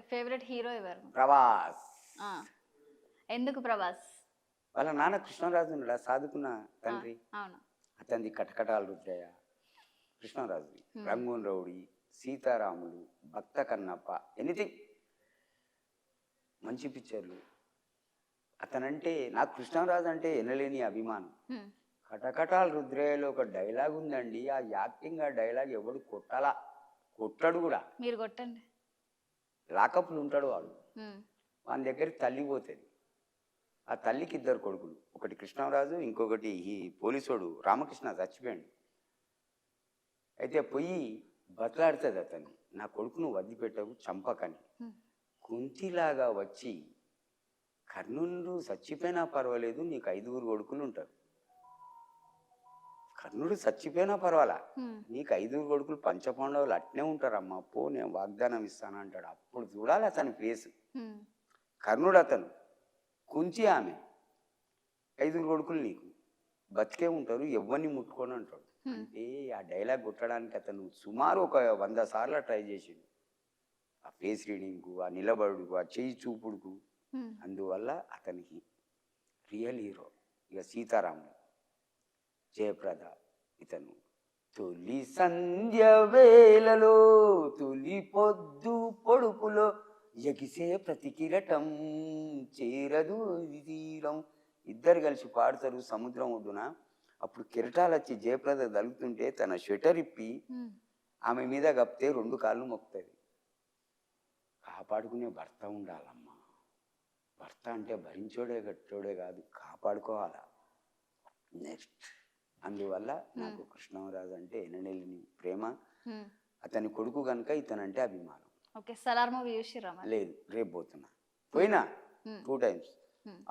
Favourite hero ఎవరు? ప్రభాస్. ఎందుకు ప్రభాస్? వాళ్ళ నాన్న కృష్ణరాజు ఆ, తండ్రి. అతనిది Katakatalu Rudrayya Krishnaraju. Rangoon rowdy Sitaramulu Bhakta Kannappa anything. మంచి పిక్చర్లు. అతనంటే నాకు కృష్ణరాజు అంటే ఎనలేని అభిమానం. కటకటాలు రుద్రయ్యలో ఒక డైలాగ్ ఉందండి ఆ యాక్టింగ్ ఆ డైలాగ్ ఎవడు కొట్టాలా? కొట్టడు కూడా. మీరు కొట్టండి. లాకప్లు ఉంటాడు వాడు. వాని దగ్గరికి తల్లి పోతుంది. ఆ తల్లికి ఇద్దరు కొడుకులు. ఒకటి కృష్ణరాజు ఇంకొకటి ఈ పోలీసోడు రామకృష్ణ చచ్చిపోయాడు. అయితే పోయి బతలాడుతుంది అతను. నా కొడుకును వదిలిపెట్టకు చంపకని. కుంతిలాగా వచ్చి కర్ణుడు చచ్చిపోయినా పర్వాలేదు నీకు ఐదుగురు కొడుకులు ఉంటారు. కర్ణుడు చచ్చిపోయినా పర్వాలా. నీకు ఐదుగురు కొడుకులు పంచపాండవులు అట్నే ఉంటారమ్మా. పో నేను వాగ్దానం ఇస్తాను అంటాడు. అప్పుడు చూడాలి అతని ఫేస్. కర్ణుడు అతను కుంచి ఆమె. ఐదుగురు కొడుకులు నీకు. బతికే ఉంటారు ఎవరిని ముట్టుకొని అంటాడు. అంటే ఆ డైలాగ్ కొట్టడానికి అతను సుమారు ఒక వంద సార్లు ట్రై చేసిండు. ఆ ఫేస్ రీడింగ్కు ఆ నిలబడుకు ఆ చెయ్యి చూపుడుకు. అందువల్ల అతనికి రియల్ హీరో ఇక సీతారాముడు. జయప్రద ఇతను. తొలి సంధ్య వేళలో తొలి పొద్దు పొడుపులో ఎగిసే ప్రతి కిరటం చేరదు తీరం. ఇద్దరు కలిసి పాడతారు సముద్రం ఒడ్డున. అప్పుడు కిరటాలు వచ్చి జయప్రద తలుగుతుంటే తన షెటర్ ఇప్పి. ఆమె మీద కప్పితే రెండు కాళ్ళు మొక్కుతుంది కాపాడుకునే భర్త ఉండాలమ్మా. భర్త అంటే భరించోడే గట్టోడే కాదు. కాపాడుకోవాలా? నెక్స్ట్. అందువల్ల నాకు కృష్ణరాజు అంటే ఎననెల్లిని ప్రేమ. అతని కొడుకు కనుక ఇతనంటే అభిమానం లేదు రేపు పోతున్నా పోయినా. Two times.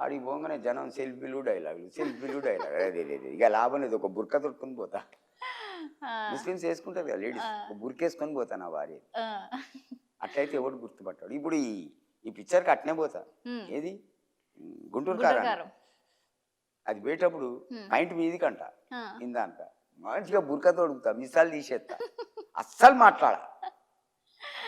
ఆడికి పోగానే జనం సెల్ఫీలు డైలాగులు సెల్ఫీలు డైలాగ్ అదే. ఇక లాభం లేదు ఒక బుర్క దొరుకుని పోతా ముస్లిమ్స్ వేసుకుంటారు కదా లేడీస్. ఒక బుర్కేసుకొని పోతా నా భార్య. అట్లయితే ఎవడు గుర్తుపట్టాడు ఇప్పుడు ఈ ఈ పిక్చర్కి అట్నే పోతా. ఏది గుంటూరు కారం. అది పోయేటప్పుడు పాయింట్ మీదికంట. ఇందంట మంచిగా బుర్కతో ఉడుకుతా మిసాలు తీసేస్తా అస్సలు మాట్లాడ.